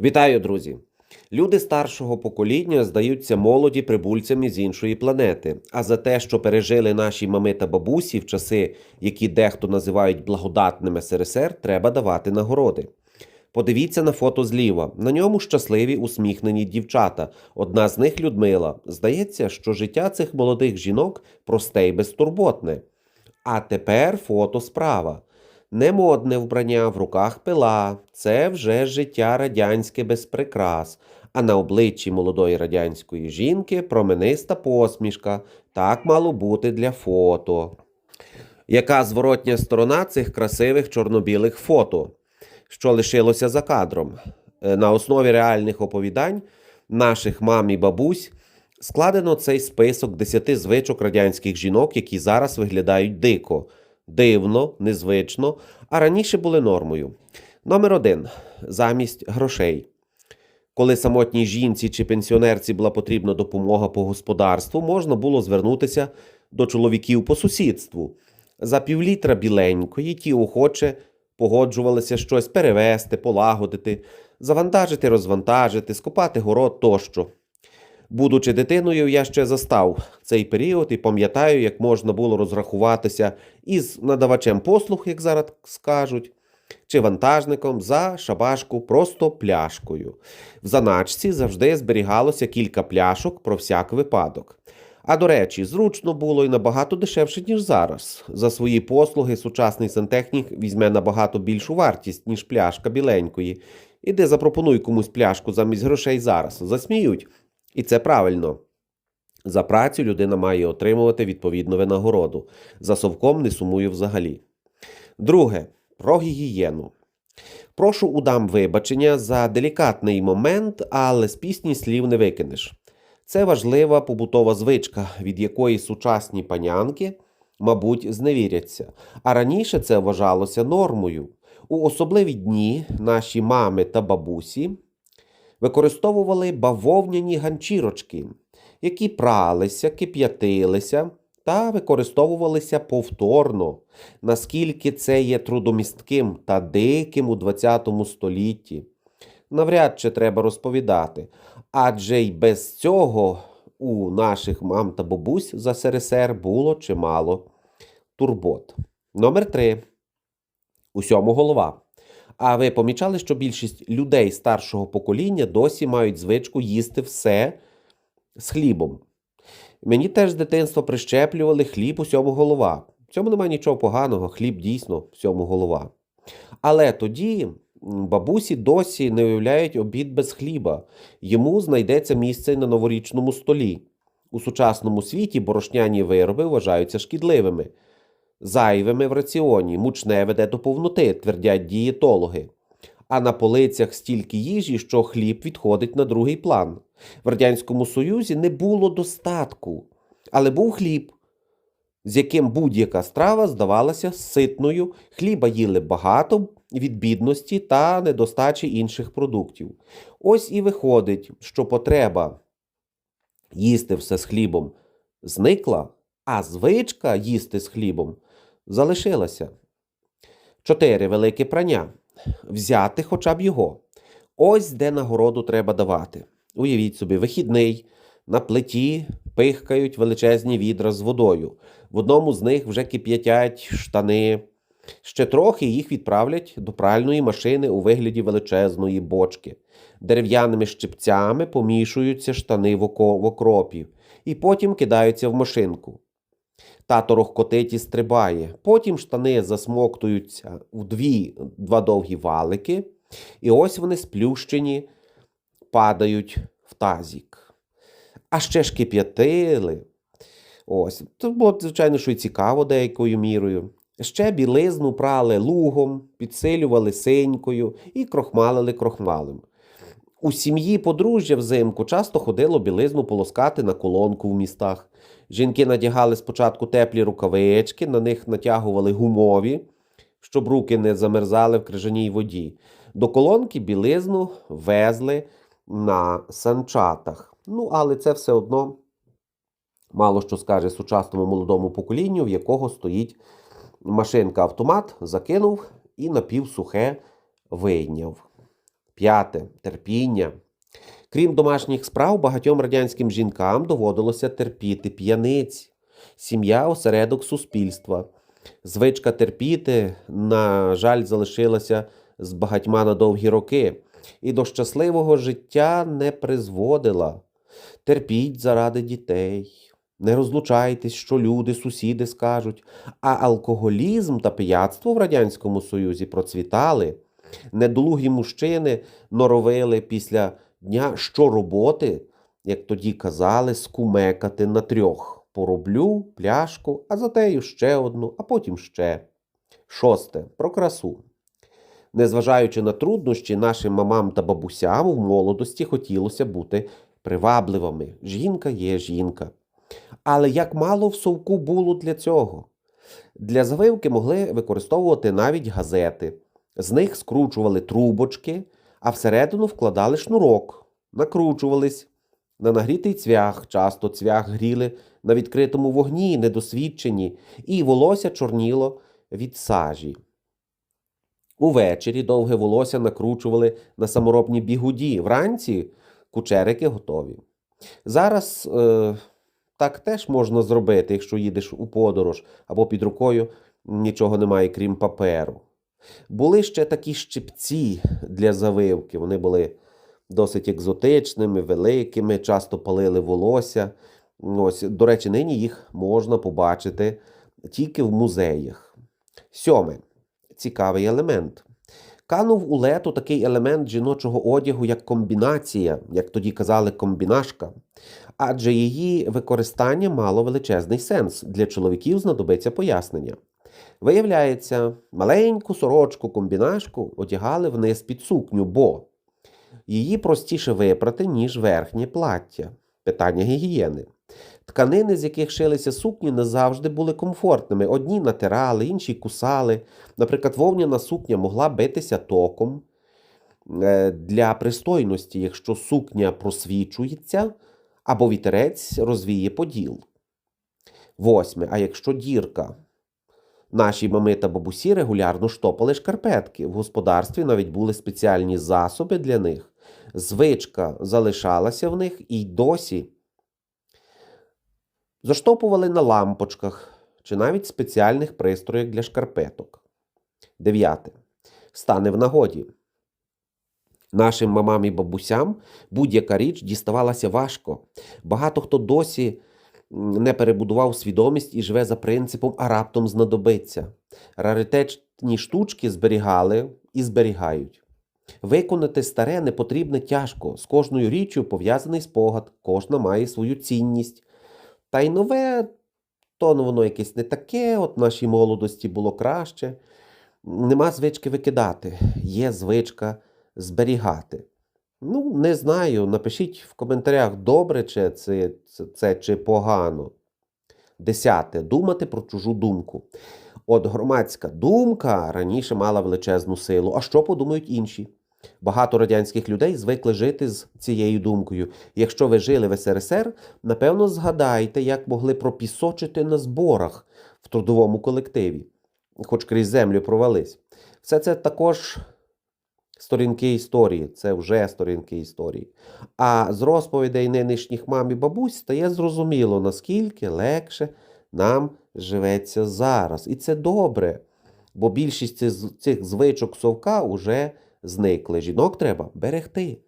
Вітаю, друзі! Люди старшого покоління здаються молоді прибульцями з іншої планети. А за те, що пережили наші мами та бабусі в часи, які дехто називають благодатним СРСР, треба давати нагороди. Подивіться на фото зліва. На ньому щасливі усміхнені дівчата. Одна з них Людмила. Здається, що життя цих молодих жінок просте й безтурботне. А тепер фото справа. Немодне вбрання в руках пила. Це вже життя радянське без прикрас. А на обличчі молодої радянської жінки промениста посмішка. Так мало бути для фото. Яка зворотня сторона цих красивих чорно-білих фото, що лишилося за кадром? Е, На основі реальних оповідань наших мам і бабусь складено цей список 10 звичок радянських жінок, які зараз виглядають дико, дивно, незвично, а раніше були нормою. Номер один замість грошей. Коли самотній жінці чи пенсіонерці була потрібна допомога по господарству, можна було звернутися до чоловіків по сусідству. За півлітра біленької ті охоче погоджувалися щось перевезти, полагодити, завантажити, розвантажити, скопати город тощо. Будучи дитиною, я ще застав цей період і пам'ятаю, як можна було розрахуватися із надавачем послуг, як зараз скажуть, чи вантажником за шабашку просто пляшкою. В заначці завжди зберігалося кілька пляшок про всяк випадок. А до речі, зручно було і набагато дешевше, ніж зараз. За свої послуги сучасний сантехнік візьме набагато більшу вартість, ніж пляшка біленької. Іди запропонуй комусь пляшку замість грошей зараз. Засміють. І це правильно. За працю людина має отримувати відповідну винагороду. За совком не сумую взагалі. Друге, про гігієну. Прошу удам вибачення за делікатний момент, але з пісні слів не викинеш. Це важлива побутова звичка, від якої сучасні панянки, мабуть, зневіряться. А раніше це вважалося нормою. У особливі дні наші мами та бабусі використовували бавовняні ганчірочки, які пралися, кип'ятилися та використовувалися повторно, наскільки це є трудомістким та диким у ХХ столітті. Навряд чи треба розповідати, адже й без цього у наших мам та бабусь за СРСР було чимало турбот. Номер три. Усьому голова. А ви помічали, що більшість людей старшого покоління досі мають звичку їсти все з хлібом. Мені теж з дитинства прищеплювали хліб усьому голова. В цьому немає нічого поганого, хліб дійсно всьому голова. Але тоді бабусі досі не уявляють обід без хліба. Йому знайдеться місце на новорічному столі. У сучасному світі борошняні вироби вважаються шкідливими зайвими в раціоні, мучне веде до повноти, твердять дієтологи. А на полицях стільки їжі, що хліб відходить на другий план. В Радянському Союзі не було достатку, але був хліб, з яким будь-яка страва здавалася ситною, хліба їли багато від бідності та недостачі інших продуктів. Ось і виходить, що потреба їсти все з хлібом зникла, а звичка їсти з хлібом залишилася. Чотири велике прання. Взяти хоча б його. Ось де нагороду треба давати. Уявіть собі, вихідний, на плиті пихкають величезні відра з водою. В одному з них вже кип'ятять штани. Ще трохи їх відправлять до пральної машини у вигляді величезної бочки. Дерев'яними щипцями помішуються штани в окропі і потім кидаються в машинку. Тато рохкотить і стрибає. Потім штани засмоктуються в дві, два довгі валики, і ось вони сплющені, падають в тазік. А ще ж кип'ятили. Ось, це було, звичайно, що і цікаво деякою мірою. Ще білизну прали лугом, підсилювали синькою і крохмалили крохмалем. У сім'ї подружжя взимку часто ходило білизну полоскати на колонку в містах. Жінки надягали спочатку теплі рукавички, на них натягували гумові, щоб руки не замерзали в крижаній воді. До колонки білизну везли на санчатах. Ну, але це все одно мало що скаже сучасному молодому поколінню, в якого стоїть машинка-автомат, закинув і напівсухе вийняв. П'яте терпіння. Крім домашніх справ, багатьом радянським жінкам доводилося терпіти п'яниць. Сім'я осередок суспільства. Звичка терпіти, на жаль, залишилася з багатьма на довгі роки і до щасливого життя не призводила. Терпіть заради дітей. Не розлучайтесь, що люди, сусіди скажуть. А алкоголізм та пияцтво в Радянському Союзі процвітали. Недолугі мужчини норовили після дня щороботи, як тоді казали, скумекати на трьох. Пороблю пляшку, а за тею ще одну, а потім ще. Шосте. Про красу. Незважаючи на труднощі, нашим мамам та бабусям в молодості хотілося бути привабливими. Жінка є жінка. Але як мало в совку було для цього? Для завивки могли використовувати навіть газети. З них скручували трубочки, а всередину вкладали шнурок, накручувались на нагрітий цвях, часто цвях гріли на відкритому вогні, недосвідчені, і волосся чорніло від сажі. Увечері довге волосся накручували на саморобні бігуді. Вранці кучерики готові. Зараз е, так теж можна зробити, якщо їдеш у подорож або під рукою нічого немає, крім паперу. Були ще такі щипці для завивки. Вони були досить екзотичними, великими, часто палили волосся. Ось, до речі, нині їх можна побачити тільки в музеях. Сьоме. Цікавий елемент. Канув у лету такий елемент жіночого одягу, як комбінація, як тоді казали, комбінашка. Адже її використання мало величезний сенс. Для чоловіків знадобиться пояснення. Виявляється, маленьку сорочку комбінашку одягали вниз під сукню, бо її простіше випрати, ніж верхнє плаття. Питання гігієни. Тканини, з яких шилися сукні, не завжди були комфортними. Одні натирали, інші кусали. Наприклад, вовняна сукня могла битися током Е, для пристойності, якщо сукня просвічується, або вітерець розвіє поділ. Восьме. А якщо дірка? Наші мами та бабусі регулярно штопали шкарпетки. В господарстві навіть були спеціальні засоби для них. Звичка залишалася в них і досі заштопували на лампочках чи навіть спеціальних пристроях для шкарпеток. Дев'яте. Стане в нагоді. Нашим мамам і бабусям будь-яка річ діставалася важко. Багато хто досі не перебудував свідомість і живе за принципом, а раптом знадобиться. Раритетні штучки зберігали і зберігають. Виконати старе не потрібне тяжко. З кожною річчю пов'язаний спогад, кожна має свою цінність. Та й нове, то воно якесь не таке, от нашій молодості було краще. Нема звички викидати, є звичка зберігати. Ну, не знаю. Напишіть в коментарях, добре чи це, це, це чи погано. Десяте. Думати про чужу думку. От громадська думка раніше мала величезну силу. А що подумають інші? Багато радянських людей звикли жити з цією думкою. Якщо ви жили в СРСР, напевно, згадайте, як могли пропісочити на зборах в трудовому колективі, хоч крізь землю провались. Все це також сторінки історії, це вже сторінки історії. А з розповідей нинішніх мам і бабусь стає зрозуміло, наскільки легше нам живеться зараз. І це добре, бо більшість цих- звичок совка вже зникли. Жінок треба берегти.